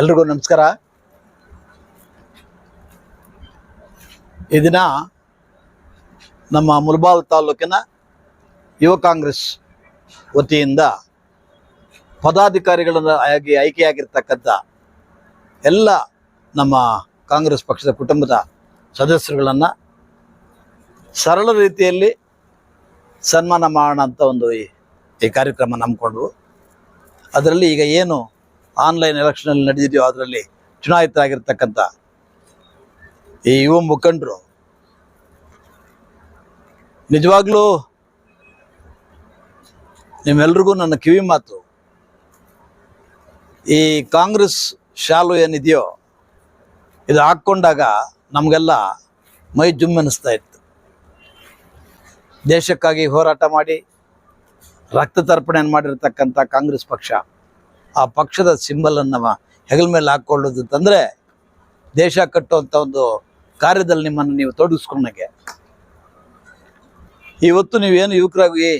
ಎಲ್ರಿಗೂ ನಮಸ್ಕಾರ. ಈ ನಮ್ಮ ಮುಲ್ಬಾಲ್ ತಾಲೂಕಿನ ಯುವ ಕಾಂಗ್ರೆಸ್ ವತಿಯಿಂದ ಪದಾಧಿಕಾರಿಗಳನ್ನು ಆಗಿ ಆಯ್ಕೆಯಾಗಿರ್ತಕ್ಕಂಥ ಎಲ್ಲ ನಮ್ಮ ಕಾಂಗ್ರೆಸ್ ಪಕ್ಷದ ಕುಟುಂಬದ ಸದಸ್ಯರುಗಳನ್ನು ಸರಳ ರೀತಿಯಲ್ಲಿ ಸನ್ಮಾನ ಮಾಡೋಣ ಅಂತ ಒಂದು ಈ ಕಾರ್ಯಕ್ರಮ ನಂಬಿಕೊಂಡು, ಅದರಲ್ಲಿ ಈಗ ಏನು ಆನ್ಲೈನ್ ಎಲೆಕ್ಷನಲ್ಲಿ ನಡೆದಿದೆಯೋ ಅದರಲ್ಲಿ ಚುನಾಯಿತರಾಗಿರ್ತಕ್ಕಂಥ ಈ ಯುವ ಮುಖಂಡರು, ನಿಜವಾಗ್ಲೂ ನಿಮ್ಮೆಲ್ರಿಗೂ ನನ್ನ ಕಿವಿ ಮಾತು, ಈ ಕಾಂಗ್ರೆಸ್ ಶಾಲು ಏನಿದೆಯೋ ಇದು ಹಾಕ್ಕೊಂಡಾಗ ನಮಗೆಲ್ಲ ಮೈ ಜುಮ್ ಅನ್ನಿಸ್ತಾ ಇತ್ತು. ದೇಶಕ್ಕಾಗಿ ಹೋರಾಟ ಮಾಡಿ, ರಕ್ತ ತರ್ಪಣೆಯನ್ನು ಮಾಡಿರ್ತಕ್ಕಂಥ ಕಾಂಗ್ರೆಸ್ ಪಕ್ಷ. ಆ ಪಕ್ಷದ ಸಿಂಬಲನ್ನು ಹೆಗಲ ಮೇಲೆ ಹಾಕ್ಕೊಳ್ಳೋದು ಅಂತಂದರೆ ದೇಶ ಕಟ್ಟುವಂಥ ಒಂದು ಕಾರ್ಯದಲ್ಲಿ ನಿಮ್ಮನ್ನು ನೀವು ತೊಡಗಿಸ್ಕೊಂಡಂಗೆ. ಇವತ್ತು ನೀವೇನು ಯುವಕರಾಗಿ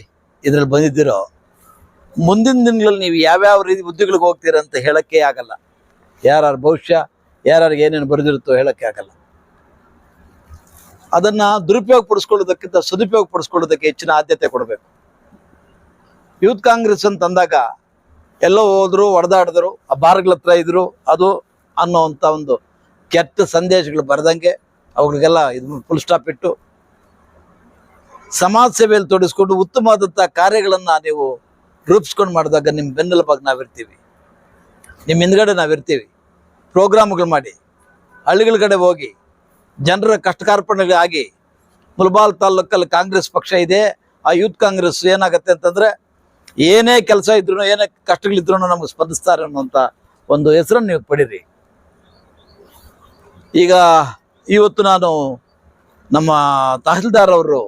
ಇದರಲ್ಲಿ ಬಂದಿದ್ದೀರೋ, ಮುಂದಿನ ದಿನಗಳಲ್ಲಿ ನೀವು ಯಾವ್ಯಾವ ರೀತಿ ಹುದ್ದೆಗಳಿಗೆ ಹೋಗ್ತೀರ ಅಂತ ಹೇಳೋಕ್ಕೆ ಆಗಲ್ಲ. ಯಾರ್ಯಾರ ಭವಿಷ್ಯ, ಯಾರ್ಯಾರಿಗೆ ಏನೇನು ಬರೆದಿರುತ್ತೋ ಹೇಳೋಕ್ಕೆ ಆಗಲ್ಲ. ಅದನ್ನು ದುರುಪಯೋಗ ಪಡಿಸ್ಕೊಳ್ಳೋದಕ್ಕಿಂತ ಸದುಪಯೋಗ ಪಡಿಸ್ಕೊಳ್ಳೋದಕ್ಕೆ ಹೆಚ್ಚಿನ ಆದ್ಯತೆ ಕೊಡಬೇಕು. ಯೂತ್ ಕಾಂಗ್ರೆಸ್ ಅಂತ ಅಂದಾಗ ಎಲ್ಲೋ ಹೋದ್ರು, ಹೊಡೆದಾಡಿದ್ರು, ಆ ಬಾರ್ಗಳ ಹತ್ರ ಇದ್ರು, ಅದು ಅನ್ನೋವಂಥ ಒಂದು ಕೆಟ್ಟ ಸಂದೇಶಗಳು ಬರೆದಂಗೆ ಅವುಗಳಿಗೆಲ್ಲ ಇದು ಫುಲ್ ಸ್ಟಾಪ್ ಇಟ್ಟು ಸಮಾಜ ಸೇವೆಯಲ್ಲಿ ತೊಡಗಿಸ್ಕೊಂಡು ಉತ್ತಮವಾದಂಥ ಕಾರ್ಯಗಳನ್ನು ನೀವು ರೂಪಿಸ್ಕೊಂಡು ಮಾಡಿದಾಗ ನಿಮ್ಮ ಬೆನ್ನೆಲುಬಾಗಿ ನಾವಿರ್ತೀವಿ. ನಿಮ್ಮ ಹಿಂದ್ಗಡೆ ನಾವಿರ್ತೀವಿ. ಪ್ರೋಗ್ರಾಮ್ಗಳು ಮಾಡಿ, ಹಳ್ಳಿಗಳ ಕಡೆ ಹೋಗಿ, ಜನರ ಕಷ್ಟ ಕಾರ್ಪಣ್ಯಗಳಾಗಿ ಮುಲ್ಬಾಲ್ ತಾಲೂಕಲ್ಲಿ ಕಾಂಗ್ರೆಸ್ ಪಕ್ಷ ಇದೆ, ಆ ಯೂತ್ ಕಾಂಗ್ರೆಸ್ ಏನಾಗುತ್ತೆ ಅಂತಂದ್ರೆ ಏನೇ ಕೆಲಸ ಇದ್ರು ಏನೇ ಕಷ್ಟಗಳಿದ್ರು ನಮಗೆ ಸ್ಪಂದಿಸ್ತಾರೆ ಅನ್ನುವಂಥ ಒಂದು ಹೆಸರನ್ನು ನೀವು ಪಡೀರಿ. ಈಗ ಇವತ್ತು ನಾನು ನಮ್ಮ ತಹಸೀಲ್ದಾರ್ ಅವರು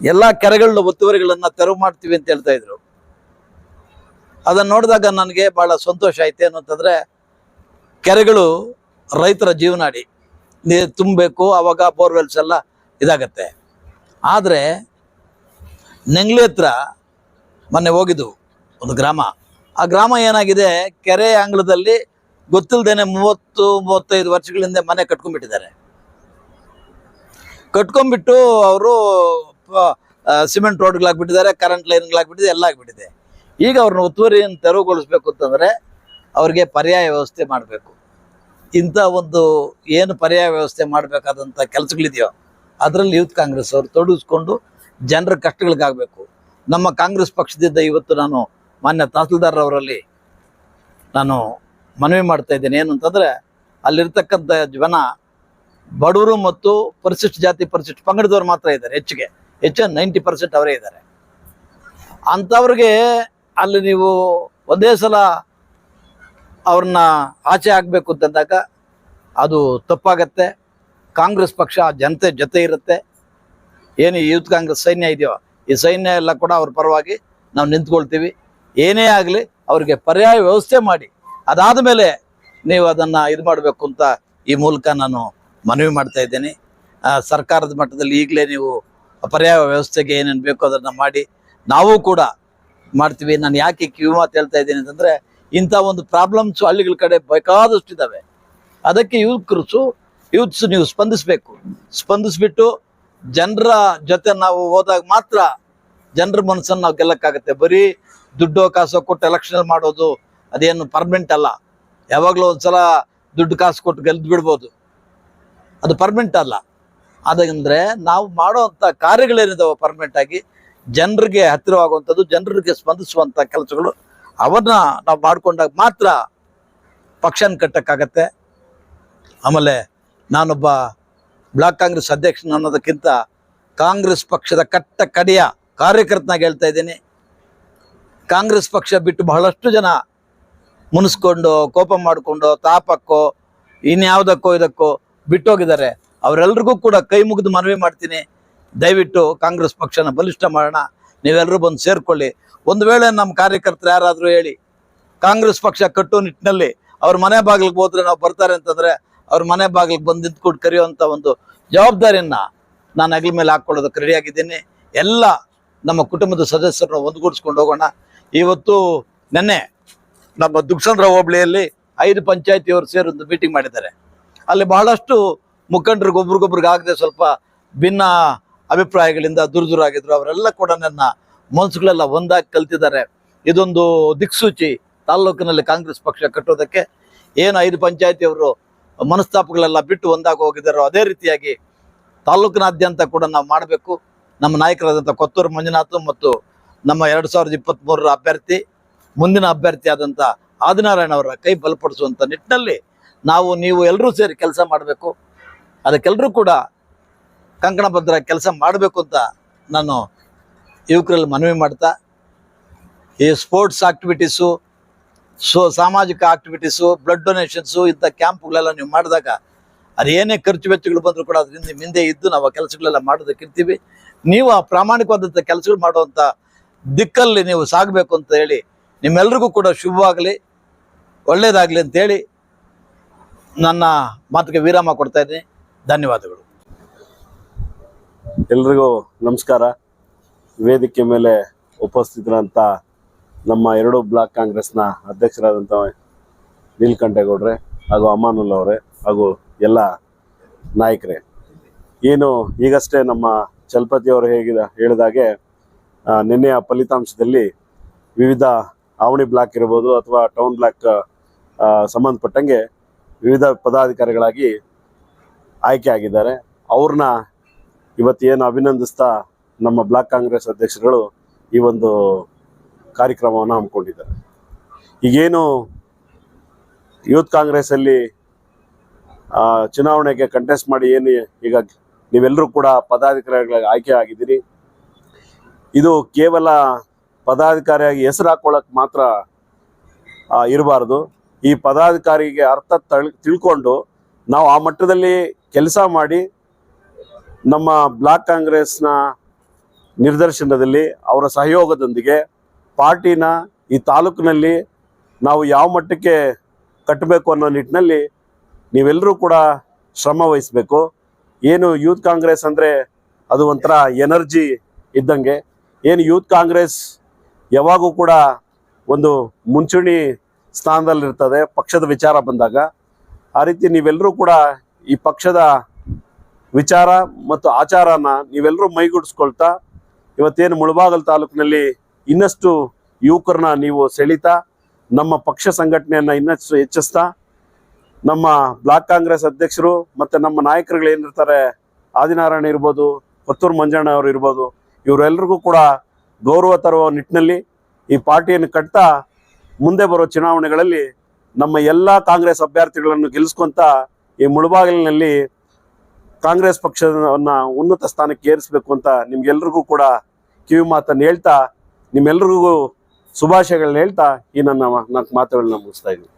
ಎಲ್ಲ ಕೆರೆಗಳ ಒತ್ತುವರಿಗಳನ್ನ ತೆರವು ಮಾಡ್ತೀವಿ ಅಂತ ಹೇಳ್ತಾ ಇದ್ರು. ಅದನ್ನು ನೋಡಿದಾಗ ನನಗೆ ಬಹಳ ಸಂತೋಷ ಐತೆ ಏನು ಕೆರೆಗಳು ರೈತರ ಜೀವನಾಡಿ. ನೀರು ತುಂಬಬೇಕು, ಅವಾಗ ಬೋರ್ವೆಲ್ಸ್ ಎಲ್ಲ ಇದಾಗತ್ತೆ. ಆದರೆ ನೆಂಗ್ಲಿ ಹತ್ರ ಮೊನ್ನೆ ಹೋಗಿದ್ದು ಒಂದು ಗ್ರಾಮ. ಆ ಗ್ರಾಮ ಏನಾಗಿದೆ? ಕೆರೆ ಅಂಗಳದಲ್ಲಿ ಗೊತ್ತಿಲ್ಲದೇನೆ ಮೂವತ್ತು, ಮೂವತ್ತೈದು ವರ್ಷಗಳಿಂದ ಮನೆ ಕಟ್ಕೊಂಡ್ಬಿಟ್ಟಿದ್ದಾರೆ. ಕಟ್ಕೊಂಡ್ಬಿಟ್ಟು ಅವರು ಸಿಮೆಂಟ್ ರೋಡ್ಗಳಾಗ್ಬಿಟ್ಟಿದ್ದಾರೆ ಕರೆಂಟ್ ಲೈನ್ಗಳಾಗ್ಬಿಟ್ಟಿದೆ ಎಲ್ಲ ಆಗಿಬಿಟ್ಟಿದೆ. ಈಗ ಅವ್ರನ್ನ ಒತ್ತುವರಿಯನ್ನು ತೆರವುಗೊಳಿಸ್ಬೇಕು ಅಂತಂದರೆ ಅವ್ರಿಗೆ ಪರ್ಯಾಯ ವ್ಯವಸ್ಥೆ ಮಾಡಬೇಕು. ಇಂಥ ಒಂದು ಏನು ಪರ್ಯಾಯ ವ್ಯವಸ್ಥೆ ಮಾಡಬೇಕಾದಂಥ ಕೆಲಸಗಳಿದೆಯೋ, ಅದರಲ್ಲಿ ಯೂತ್ ಕಾಂಗ್ರೆಸ್ ಅವರು ತೊಡಗಿಸ್ಕೊಂಡು ಜನರ ಕಷ್ಟಗಳಿಗಾಗಬೇಕು. ನಮ್ಮ ಕಾಂಗ್ರೆಸ್ ಪಕ್ಷದಿಂದ ಇವತ್ತು ನಾನು ಮಾನ್ಯ ತಹಸೀಲ್ದಾರ್ ಅವರಲ್ಲಿ ನಾನು ಮನವಿ ಮಾಡ್ತಾ ಇದ್ದೇನೆ. ಏನು ಅಂತಂದರೆ, ಅಲ್ಲಿರ್ತಕ್ಕಂಥ ಜನ ಬಡವರು ಮತ್ತು ಪರಿಶಿಷ್ಟ ಜಾತಿ ಪರಿಶಿಷ್ಟ ಪಂಗಡದವರು ಮಾತ್ರ ಇದ್ದಾರೆ ಹೆಚ್ಚಿಗೆ. ಹೆಚ್ಚು ನೈಂಟಿ ಪರ್ಸೆಂಟ್ ಅವರೇ ಇದ್ದಾರೆ. ಅಂಥವ್ರಿಗೆ ಅಲ್ಲಿ ನೀವು ಒಂದೇ ಸಲ ಅವ್ರನ್ನ ಆಚೆ ಆಗಬೇಕು ಅಂತಂದಾಗ ಅದು ತಪ್ಪಾಗತ್ತೆ. ಕಾಂಗ್ರೆಸ್ ಪಕ್ಷ ಜನತೆ ಜೊತೆ ಇರುತ್ತೆ. ಏನು ಯೂತ್ ಕಾಂಗ್ರೆಸ್ ಸೈನ್ಯ ಇದೆಯೋ, ಈ ಸೈನ್ಯ ಎಲ್ಲ ಕೂಡ ಅವ್ರ ಪರವಾಗಿ ನಾವು ನಿಂತ್ಕೊಳ್ತೀವಿ. ಏನೇ ಆಗಲಿ ಅವರಿಗೆ ಪರ್ಯಾಯ ವ್ಯವಸ್ಥೆ ಮಾಡಿ. ಅದಾದ ಮೇಲೆ ನೀವು ಅದನ್ನು ಇದು ಮಾಡಬೇಕು ಅಂತ ಈ ಮೂಲಕ ನಾನು ಮನವಿ ಮಾಡ್ತಾ ಇದ್ದೇನೆ. ಸರ್ಕಾರದ ಮಟ್ಟದಲ್ಲಿ ಈಗಲೇ ನೀವು ಪರ್ಯಾಯ ವ್ಯವಸ್ಥೆಗೆ ಏನೇನು ಬೇಕೋ ಅದನ್ನು ಮಾಡಿ ನಾವು ಕೂಡ ಮಾಡ್ತೀವಿ. ನಾನು ಯಾಕೆ ಕಿವಿ ಮಾತು ಹೇಳ್ತಾ ಇದ್ದೀನಿ ಅಂತಂದರೆ, ಇಂಥ ಒಂದು ಪ್ರಾಬ್ಲಮ್ಸು ಹಳ್ಳಿಗಳ ಕಡೆ ಬೇಕಾದಷ್ಟು ಇದ್ದಾವೆ ಅದಕ್ಕೆ ಯುವಕರು ಯೂತ್ಸ್ ನೀವು ಸ್ಪಂದಿಸಬೇಕು. ಸ್ಪಂದಿಸ್ಬಿಟ್ಟು ಜನರ ಜೊತೆ ನಾವು ಹೋದಾಗ ಮಾತ್ರ ಜನರ ಮನಸ್ಸನ್ನು ನಾವು ಗೆಲ್ಲಕ್ಕಾಗತ್ತೆ. ಬರೀ ದುಡ್ಡು ಕಾಸು ಕೊಟ್ಟು ಎಲೆಕ್ಷನ್ ಮಾಡೋದು ಅದೇನು ಪರ್ಮನೆಂಟ್ ಅಲ್ಲ. ಯಾವಾಗಲೂ ಒಂದ್ಸಲ ದುಡ್ಡು ಕಾಸು ಕೊಟ್ಟು ಗೆಲ್ದು ಬಿಡ್ಬೋದು. ಅದು ಪರ್ಮನೆಂಟ್ ಅಲ್ಲ. ಅದಂದ್ರೆ ನಾವು ಮಾಡೋವಂಥ ಕಾರ್ಯಗಳೇನಿದಾವೆ ಪರ್ಮನೆಂಟ್ ಆಗಿ ಜನರಿಗೆ ಹತ್ತಿರವಾಗುವಂಥದ್ದು, ಜನರಿಗೆ ಸ್ಪಂದಿಸುವಂಥ ಕೆಲಸಗಳು ಅವನ್ನ ನಾವು ಮಾಡ್ಕೊಂಡಾಗ ಮಾತ್ರ ಪಕ್ಷನ ಕಟ್ಟಕ್ಕಾಗತ್ತೆ. ಆಮೇಲೆ ನಾನೊಬ್ಬ ಬ್ಲಾಕ್ ಕಾಂಗ್ರೆಸ್ ಅಧ್ಯಕ್ಷನ ಅನ್ನೋದಕ್ಕಿಂತ ಕಾಂಗ್ರೆಸ್ ಪಕ್ಷದ ಕಟ್ಟ ಕಡೆಯ ಕಾರ್ಯಕರ್ತನಾಗಿ ಹೇಳ್ತಾ ಇದ್ದೀನಿ. ಕಾಂಗ್ರೆಸ್ ಪಕ್ಷ ಬಿಟ್ಟು ಬಹಳಷ್ಟು ಜನ ಮುನಿಸ್ಕೊಂಡು, ಕೋಪ ಮಾಡಿಕೊಂಡು, ತಾಪಕ್ಕೋ, ಇನ್ಯಾವುದಕ್ಕೋ ಇದಕ್ಕೋ ಬಿಟ್ಟೋಗಿದ್ದಾರೆ. ಅವರೆಲ್ರಿಗೂ ಕೂಡ ಕೈ ಮುಗಿದು ಮನವಿ ಮಾಡ್ತೀನಿ. ದಯವಿಟ್ಟು ಕಾಂಗ್ರೆಸ್ ಪಕ್ಷನ ಬಲಿಷ್ಠ ಮಾಡೋಣ. ನೀವೆಲ್ಲರೂ ಬಂದು ಸೇರಿಕೊಳ್ಳಿ. ಒಂದು ವೇಳೆ ನಮ್ಮ ಕಾರ್ಯಕರ್ತರು ಯಾರಾದರೂ ಹೇಳಿ, ಕಾಂಗ್ರೆಸ್ ಪಕ್ಷ ಕಟ್ಟೋ ನಿಟ್ಟಿನಲ್ಲಿ ಅವ್ರ ಮನೆ ಬಾಗಿಲಿಗೆ ಹೋದ್ರೆ ನಾವು ಬರ್ತಾರೆ ಅಂತಂದ್ರೆ ಅವ್ರ ಮನೆ ಬಾಗಿಲಿಗೆ ಬಂದು ನಿಂತ್ಕೊಂಡು ಕರೆಯುವಂಥ ಒಂದು ಜವಾಬ್ದಾರಿಯನ್ನ ನಾನು ಹಗಲ ಮೇಲೆ ಹಾಕ್ಕೊಳ್ಳೋದಕ್ಕೆ ರೆಡಿಯಾಗಿದ್ದೀನಿ ಎಲ್ಲ ನಮ್ಮ ಕುಟುಂಬದ ಸದಸ್ಯರನ್ನ ಒಂದುಗೂಡಿಸ್ಕೊಂಡು ಹೋಗೋಣ. ಇವತ್ತು ನೆನ್ನೆ ನಮ್ಮ ದುಗ್ಸಂದ್ರ ಹೋಬಳಿಯಲ್ಲಿ ಐದು ಪಂಚಾಯತಿಯವರು ಸೇರಿ ಒಂದು ಮೀಟಿಂಗ್ ಮಾಡಿದ್ದಾರೆ. ಅಲ್ಲಿ ಬಹಳಷ್ಟು ಮುಖಂಡರಿಗೆ ಒಬ್ರಿಗೊಬ್ರಿಗೆ ಆಗದೆ ಸ್ವಲ್ಪ ಭಿನ್ನ ಅಭಿಪ್ರಾಯಗಳಿಂದ ದೂರ ದೂರ ಆಗಿದ್ರು. ಅವರೆಲ್ಲ ಕೂಡ ನನ್ನ ಮನಸ್ಸುಗಳೆಲ್ಲ ಒಂದಾಗಿ ಕಲ್ತಿದ್ದಾರೆ. ಇದೊಂದು ದಿಕ್ಸೂಚಿ ತಾಲ್ಲೂಕಿನಲ್ಲಿ ಕಾಂಗ್ರೆಸ್ ಪಕ್ಷ ಕಟ್ಟೋದಕ್ಕೆ. ಏನು ಐದು ಪಂಚಾಯತಿಯವರು ಮನಸ್ತಾಪಗಳೆಲ್ಲ ಬಿಟ್ಟು ಒಂದಾಗ ಹೋಗಿದ್ದಾರೋ ಅದೇ ರೀತಿಯಾಗಿ ತಾಲೂಕಿನಾದ್ಯಂತ ಕೂಡ ನಾವು ಮಾಡಬೇಕು. ನಮ್ಮ ನಾಯಕರಾದಂಥ ಕೊತ್ತೂರು ಮಂಜುನಾಥ್ ಮತ್ತು ನಮ್ಮ ಎರಡು ಸಾವಿರದ ಇಪ್ಪತ್ತ್ಮೂರರ ಅಭ್ಯರ್ಥಿ, ಮುಂದಿನ ಅಭ್ಯರ್ಥಿ ಆದಂಥ ಆದಿನಾರಾಯಣ ಅವರ ಕೈ ಬಲಪಡಿಸುವಂಥ ನಿಟ್ಟಿನಲ್ಲಿ ನಾವು, ನೀವು ಎಲ್ಲರೂ ಸೇರಿ ಕೆಲಸ ಮಾಡಬೇಕು. ಅದಕ್ಕೆಲ್ಲರೂ ಕೂಡ ಕಂಕಣಭದ್ರ ಕೆಲಸ ಮಾಡಬೇಕು ಅಂತ ನಾನು ಯುವಕರಲ್ಲಿ ಮನವಿ ಮಾಡ್ತಾ, ಈ ಸ್ಪೋರ್ಟ್ಸ್ ಆಕ್ಟಿವಿಟೀಸು ಸೊ ಸಾಮಾಜಿಕ ಆಕ್ಟಿವಿಟೀಸು ಬ್ಲಡ್ ಡೊನೇಷನ್ಸು ಇಂಥ ಕ್ಯಾಂಪ್ಗಳೆಲ್ಲ ನೀವು ಮಾಡಿದಾಗ ಅದೇನೇ ಖರ್ಚು ವೆಚ್ಚಗಳು ಬಂದರೂ ಕೂಡ ಅದರಿಂದ ಹಿಂದೆ ಇದ್ದು ನಾವು ಆ ಕೆಲಸಗಳೆಲ್ಲ ಮಾಡೋದಕ್ಕಿರ್ತೀವಿ ನೀವು ಆ ಪ್ರಾಮಾಣಿಕವಾದಂಥ ಕೆಲಸಗಳು ಮಾಡುವಂಥ ದಿಕ್ಕಲ್ಲಿ ನೀವು ಸಾಗಬೇಕು ಅಂತ ಹೇಳಿ, ನಿಮ್ಮೆಲ್ರಿಗೂ ಕೂಡ ಶುಭವಾಗಲಿ ಒಳ್ಳೆಯದಾಗಲಿ ಅಂತೇಳಿ ನನ್ನ ಮಾತಿಗೆ ವಿರಾಮ ಕೊಡ್ತಾ ಇದ್ದೀನಿ. ಧನ್ಯವಾದಗಳು. ಎಲ್ರಿಗೂ ನಮಸ್ಕಾರ. ವೇದಿಕೆ ಮೇಲೆ ಉಪಸ್ಥಿತರಂತ ನಮ್ಮ ಎರಡು ಬ್ಲಾಕ್ ಕಾಂಗ್ರೆಸ್ನ ಅಧ್ಯಕ್ಷರಾದಂಥ ನೀಲ್ಕಂಠೇಗೌಡ್ರೆ ಹಾಗೂ ಅಮಾನುಲ್ ಅವರೇ ಹಾಗೂ ಎಲ್ಲ ನಾಯಕರೇ. ಏನು ಈಗಷ್ಟೇ ನಮ್ಮ ಚಲಪತಿ ಅವರು ಹೇಗಿದ ಹೇಳಿದಾಗೆ ನಿನ್ನೆಯ ಫಲಿತಾಂಶದಲ್ಲಿ ವಿವಿಧ ಆವಣಿ ಬ್ಲಾಕ್ ಇರ್ಬೋದು ಅಥವಾ ಟೌನ್ ಬ್ಲಾಕ್ ಸಂಬಂಧಪಟ್ಟಂಗೆ ವಿವಿಧ ಪದಾಧಿಕಾರಿಗಳಾಗಿ ಆಯ್ಕೆ ಆಗಿದ್ದಾರೆ. ಅವ್ರನ್ನ ಏನು ಅಭಿನಂದಿಸ್ತಾ ನಮ್ಮ ಬ್ಲಾಕ್ ಕಾಂಗ್ರೆಸ್ ಅಧ್ಯಕ್ಷರುಗಳು ಈ ಒಂದು ಕಾರ್ಯಕ್ರಮವನ್ನು ಹಮ್ಮಿಕೊಂಡಿದ್ದಾರೆ. ಈಗೇನು ಯೂತ್ ಕಾಂಗ್ರೆಸ್ಸಲ್ಲಿ ಚುನಾವಣೆಗೆ ಕಂಟೆಸ್ಟ್ ಮಾಡಿ ಏನು ಈಗ ನೀವೆಲ್ಲರೂ ಕೂಡ ಪದಾಧಿಕಾರಿಗಳಾಗಿ ಆಯ್ಕೆ ಆಗಿದ್ದೀರಿ. ಇದು ಕೇವಲ ಪದಾಧಿಕಾರಿಯಾಗಿ ಹೆಸರು ಹಾಕೊಳ್ಳೋಕೆ ಮಾತ್ರ ಇರಬಾರ್ದು. ಈ ಪದಾಧಿಕಾರಿಗೆ ಅರ್ಥ ತಳ್, ತಿಳ್ಕೊಂಡು ನಾವು ಆ ಮಟ್ಟದಲ್ಲಿ ಕೆಲಸ ಮಾಡಿ ನಮ್ಮ ಬ್ಲಾಕ್ ಕಾಂಗ್ರೆಸ್ನ ನಿರ್ದರ್ಶನದಲ್ಲಿ ಅವರ ಸಹಯೋಗದೊಂದಿಗೆ ಪಾರ್ಟಿನ ಈ ತಾಲೂಕಿನಲ್ಲಿ ನಾವು ಯಾವ ಮಟ್ಟಕ್ಕೆ ಕಟ್ಟಬೇಕು ಅನ್ನೋ ನಿಟ್ಟಿನಲ್ಲಿ ನೀವೆಲ್ಲರೂ ಕೂಡ ಶ್ರಮ ವಹಿಸಬೇಕು. ಏನು ಯೂತ್ ಕಾಂಗ್ರೆಸ್ ಅಂದರೆ ಅದು ಒಂಥರ ಎನರ್ಜಿ ಇದ್ದಂಗೆ. ಏನು ಯೂತ್ ಕಾಂಗ್ರೆಸ್ ಯಾವಾಗೂ ಕೂಡ ಒಂದು ಮುಂಚೂಣಿ ಸ್ಥಾನದಲ್ಲಿರ್ತದೆ, ಪಕ್ಷದ ವಿಚಾರ ಬಂದಾಗ. ಆ ರೀತಿ ನೀವೆಲ್ಲರೂ ಕೂಡ ಈ ಪಕ್ಷದ ವಿಚಾರ ಮತ್ತು ಆಚಾರನ ನೀವೆಲ್ಲರೂ ಮೈಗೂಡಿಸ್ಕೊಳ್ತಾ, ಇವತ್ತೇನು ಮುಳಬಾಗಲ್ ತಾಲೂಕಿನಲ್ಲಿ ಇನ್ನಷ್ಟು ಯುವಕರನ್ನ ನೀವು ಸೆಳೀತಾ, ನಮ್ಮ ಪಕ್ಷ ಸಂಘಟನೆಯನ್ನ ಇನ್ನಷ್ಟು ಹೆಚ್ಚಿಸ್ತಾ, ನಮ್ಮ ಬ್ಲಾಕ್ ಕಾಂಗ್ರೆಸ್ ಅಧ್ಯಕ್ಷರು ಮತ್ತೆ ನಮ್ಮ ನಾಯಕರುಗಳು ಏನಿರ್ತಾರೆ, ಆದಿನಾರಾಯಣ ಇರ್ಬೋದು, ಪತ್ತೂರು ಮಂಜಣ್ಣ ಅವರು ಇರ್ಬೋದು ಇವರೆಲ್ಲರಿಗೂ ಕೂಡ ಗೌರವ ತರುವ ನಿಟ್ಟಿನಲ್ಲಿ ಈ ಪಾರ್ಟಿಯನ್ನು ಕಟ್ತಾ ಮುಂದೆ ಬರೋ ಚುನಾವಣೆಗಳಲ್ಲಿ ನಮ್ಮ ಎಲ್ಲ ಕಾಂಗ್ರೆಸ್ ಅಭ್ಯರ್ಥಿಗಳನ್ನು ಗೆಲ್ಲಿಸ್ಕೊಂತ ಈ ಮುಳುಬಾಗಿಲಿನಲ್ಲಿ ಕಾಂಗ್ರೆಸ್ ಪಕ್ಷವನ್ನು ಉನ್ನತ ಸ್ಥಾನಕ್ಕೆ ಏರಿಸಬೇಕು ಅಂತ ನಿಮ್ಗೆಲ್ರಿಗೂ ಕೂಡ ಕಿವಿ ಮಾತನ್ನು ಹೇಳ್ತಾ ನಿಮ್ಮೆಲ್ರಿಗೂ ಶುಭಾಶಯಗಳನ್ನ ಹೇಳ್ತಾ ಈ ನನ್ನ ನಾಲ್ಕು ಮಾತುಗಳನ್ನ ಮುಗಿಸ್ತಾ ಇದ್ದೀನಿ.